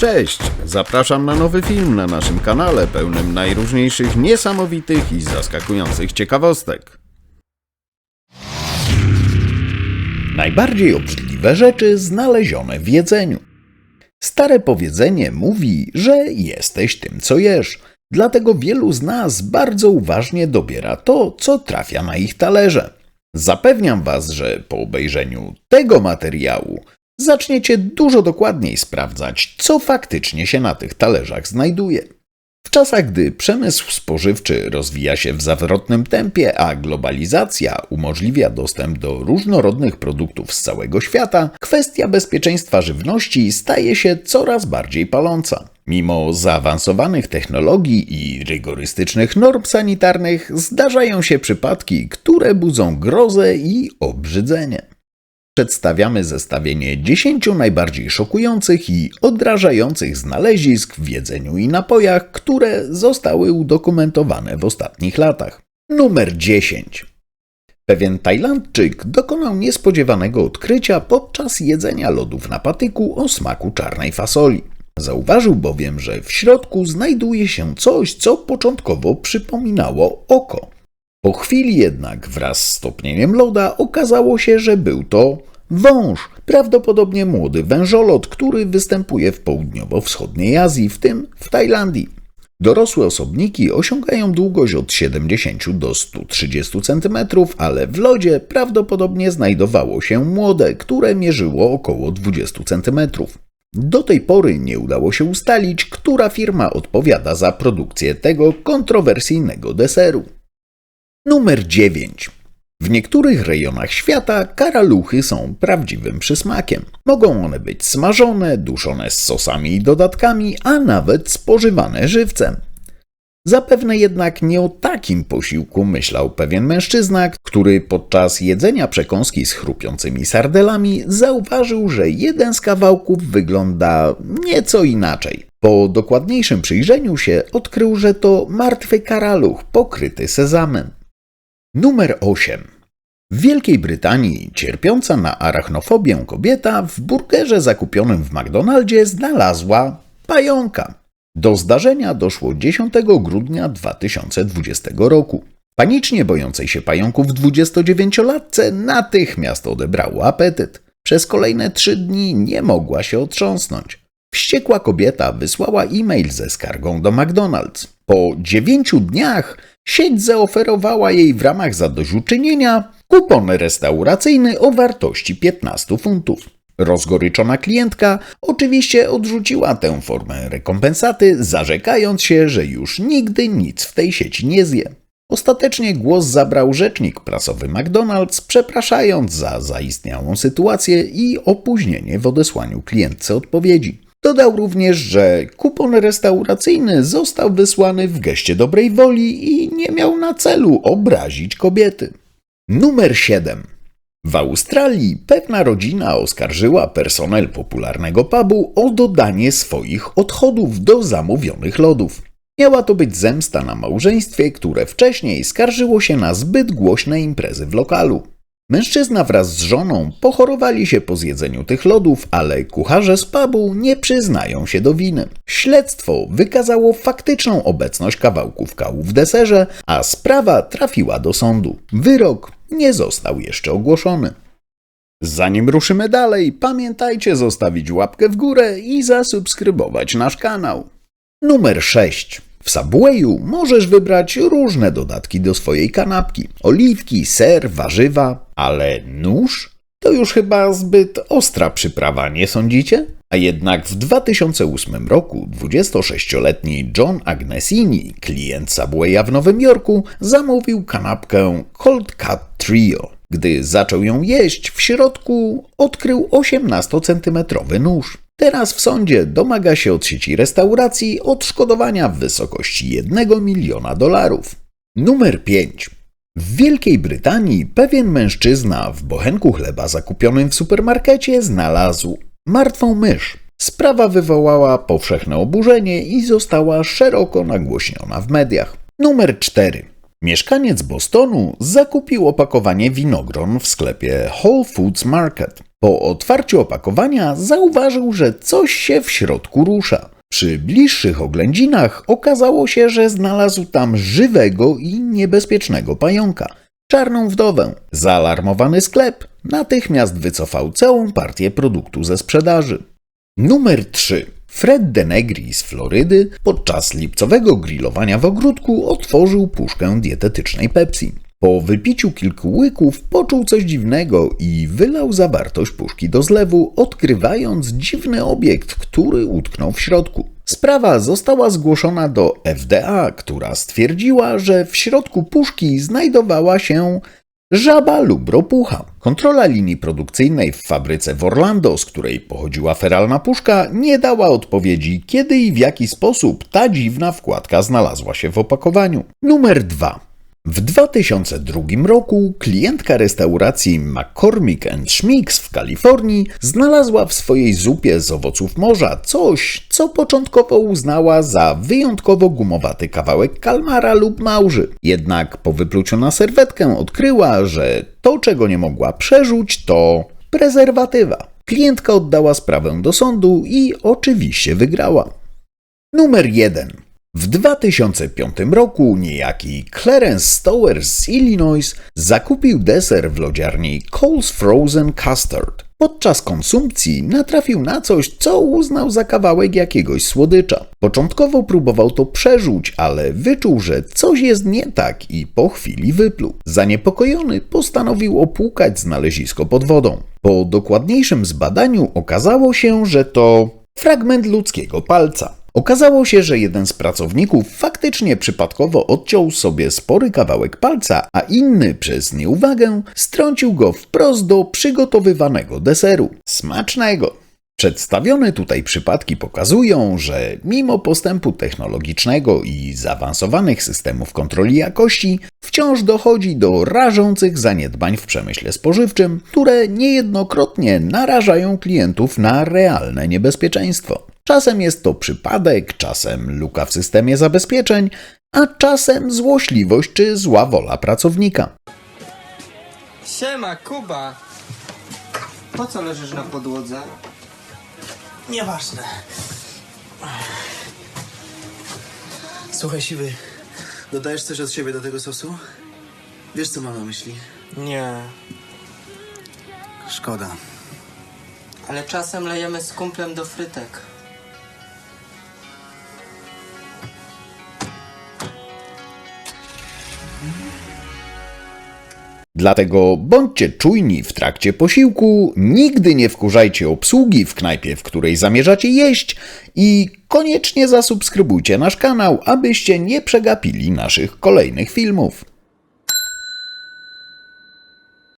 Cześć! Zapraszam na nowy film na naszym kanale pełnym najróżniejszych niesamowitych i zaskakujących ciekawostek. Najbardziej obrzydliwe rzeczy znalezione w jedzeniu. Stare powiedzenie mówi, że jesteś tym, co jesz. Dlatego wielu z nas bardzo uważnie dobiera to, co trafia na ich talerze. Zapewniam Was, że po obejrzeniu tego materiału zaczniecie dużo dokładniej sprawdzać, co faktycznie się na tych talerzach znajduje. W czasach, gdy przemysł spożywczy rozwija się w zawrotnym tempie, a globalizacja umożliwia dostęp do różnorodnych produktów z całego świata, kwestia bezpieczeństwa żywności staje się coraz bardziej paląca. Mimo zaawansowanych technologii i rygorystycznych norm sanitarnych, zdarzają się przypadki, które budzą grozę i obrzydzenie przedstawiamy zestawienie 10 najbardziej szokujących i odrażających znalezisk w jedzeniu i napojach, które zostały udokumentowane w ostatnich latach. Numer 10. Pewien Tajlandczyk dokonał niespodziewanego odkrycia podczas jedzenia lodów na patyku o smaku czarnej fasoli. Zauważył bowiem, że w środku znajduje się coś, co początkowo przypominało oko. Po chwili jednak wraz z topnieniem loda okazało się, że był to wąż, prawdopodobnie młody wężolot, który występuje w południowo-wschodniej Azji, w tym w Tajlandii. Dorosłe osobniki osiągają długość od 70 do 130 cm, ale w lodzie prawdopodobnie znajdowało się młode, które mierzyło około 20 cm. Do tej pory nie udało się ustalić, która firma odpowiada za produkcję tego kontrowersyjnego deseru. Numer 9. W niektórych rejonach świata karaluchy są prawdziwym przysmakiem. Mogą one być smażone, duszone z sosami i dodatkami, a nawet spożywane żywcem. Zapewne jednak nie o takim posiłku myślał pewien mężczyzna, który podczas jedzenia przekąski z chrupiącymi sardelami zauważył, że jeden z kawałków wygląda nieco inaczej. Po dokładniejszym przyjrzeniu się odkrył, że to martwy karaluch pokryty sezamem. Numer 8. W Wielkiej Brytanii cierpiąca na arachnofobię kobieta w burgerze zakupionym w McDonaldzie znalazła pająka. Do zdarzenia doszło 10 grudnia 2020 roku. Panicznie bojącej się pająków 29-latce natychmiast odebrało apetyt. Przez kolejne trzy dni nie mogła się otrząsnąć. Wściekła kobieta wysłała e-mail ze skargą do McDonald's. Po dziewięciu dniach sieć zaoferowała jej w ramach zadośćuczynienia kupon restauracyjny o wartości 15 funtów. Rozgoryczona klientka oczywiście odrzuciła tę formę rekompensaty, zarzekając się, że już nigdy nic w tej sieci nie zje. Ostatecznie głos zabrał rzecznik prasowy McDonald's, przepraszając za zaistniałą sytuację i opóźnienie w odesłaniu klientce odpowiedzi. Dodał również, że kupon restauracyjny został wysłany w geście dobrej woli i nie miał na celu obrazić kobiety. Numer 7. W Australii pewna rodzina oskarżyła personel popularnego pubu o dodanie swoich odchodów do zamówionych lodów. Miała to być zemsta na małżeństwie, które wcześniej skarżyło się na zbyt głośne imprezy w lokalu. Mężczyzna wraz z żoną pochorowali się po zjedzeniu tych lodów, ale kucharze z pubu nie przyznają się do winy. Śledztwo wykazało faktyczną obecność kawałków kału w deserze, a sprawa trafiła do sądu. Wyrok nie został jeszcze ogłoszony. Zanim ruszymy dalej, pamiętajcie zostawić łapkę w górę i zasubskrybować nasz kanał. Numer 6. W Subwayu możesz wybrać różne dodatki do swojej kanapki: oliwki, ser, warzywa, ale nóż? To już chyba zbyt ostra przyprawa, nie sądzicie? A jednak w 2008 roku 26-letni John Agnesini, klient Subwaya w Nowym Jorku, zamówił kanapkę Cold Cut Trio. Gdy zaczął ją jeść, w środku odkrył 18-centymetrowy nóż. Teraz w sądzie domaga się od sieci restauracji odszkodowania w wysokości 1 miliona dolarów. Numer 5. W Wielkiej Brytanii pewien mężczyzna w bochenku chleba zakupionym w supermarkecie znalazł martwą mysz. Sprawa wywołała powszechne oburzenie i została szeroko nagłośniona w mediach. Numer 4. Mieszkaniec Bostonu zakupił opakowanie winogron w sklepie Whole Foods Market. Po otwarciu opakowania zauważył, że coś się w środku rusza. Przy bliższych oględzinach okazało się, że znalazł tam żywego i niebezpiecznego pająka czarną wdowę. Zaalarmowany sklep natychmiast wycofał całą partię produktu ze sprzedaży. Numer 3. Fred Denegri z Florydy podczas lipcowego grillowania w ogródku otworzył puszkę dietetycznej Pepsi. Po wypiciu kilku łyków poczuł coś dziwnego i wylał zawartość puszki do zlewu, odkrywając dziwny obiekt, który utknął w środku. Sprawa została zgłoszona do FDA, która stwierdziła, że w środku puszki znajdowała się żaba lub ropucha. Kontrola linii produkcyjnej w fabryce w Orlando, z której pochodziła feralna puszka, nie dała odpowiedzi, kiedy i w jaki sposób ta dziwna wkładka znalazła się w opakowaniu. Numer 2. W 2002 roku klientka restauracji McCormick Schmicks w Kalifornii znalazła w swojej zupie z owoców morza coś, co początkowo uznała za wyjątkowo gumowaty kawałek kalmara lub małży. Jednak po wypluciu na serwetkę odkryła, że to, czego nie mogła przerzuć, to prezerwatywa. Klientka oddała sprawę do sądu i oczywiście wygrała. Numer 1. W 2005 roku niejaki Clarence Stowers z Illinois zakupił deser w lodziarni Cole's Frozen Custard. Podczas konsumpcji natrafił na coś, co uznał za kawałek jakiegoś słodycza. Początkowo próbował to przerzuć, ale wyczuł, że coś jest nie tak i po chwili wypluł. Zaniepokojony postanowił opłukać znalezisko pod wodą. Po dokładniejszym zbadaniu okazało się, że to fragment ludzkiego palca. Okazało się, że jeden z pracowników faktycznie przypadkowo odciął sobie spory kawałek palca, a inny przez nieuwagę strącił go wprost do przygotowywanego deseru. Smacznego! Przedstawione tutaj przypadki pokazują, że mimo postępu technologicznego i zaawansowanych systemów kontroli jakości, wciąż dochodzi do rażących zaniedbań w przemyśle spożywczym, które niejednokrotnie narażają klientów na realne niebezpieczeństwo. Czasem jest to przypadek, czasem luka w systemie zabezpieczeń, a czasem złośliwość czy zła wola pracownika. Siema, Kuba! Po co leżysz na podłodze? Nieważne. Słuchaj, Siwy, dodajesz coś od siebie do tego sosu? Wiesz, co mam na myśli? Nie, Szkoda. ale czasem lejemy z kumplem do frytek. Dlatego bądźcie czujni w trakcie posiłku, nigdy nie wkurzajcie obsługi w knajpie, w której zamierzacie jeść i koniecznie zasubskrybujcie nasz kanał, abyście nie przegapili naszych kolejnych filmów.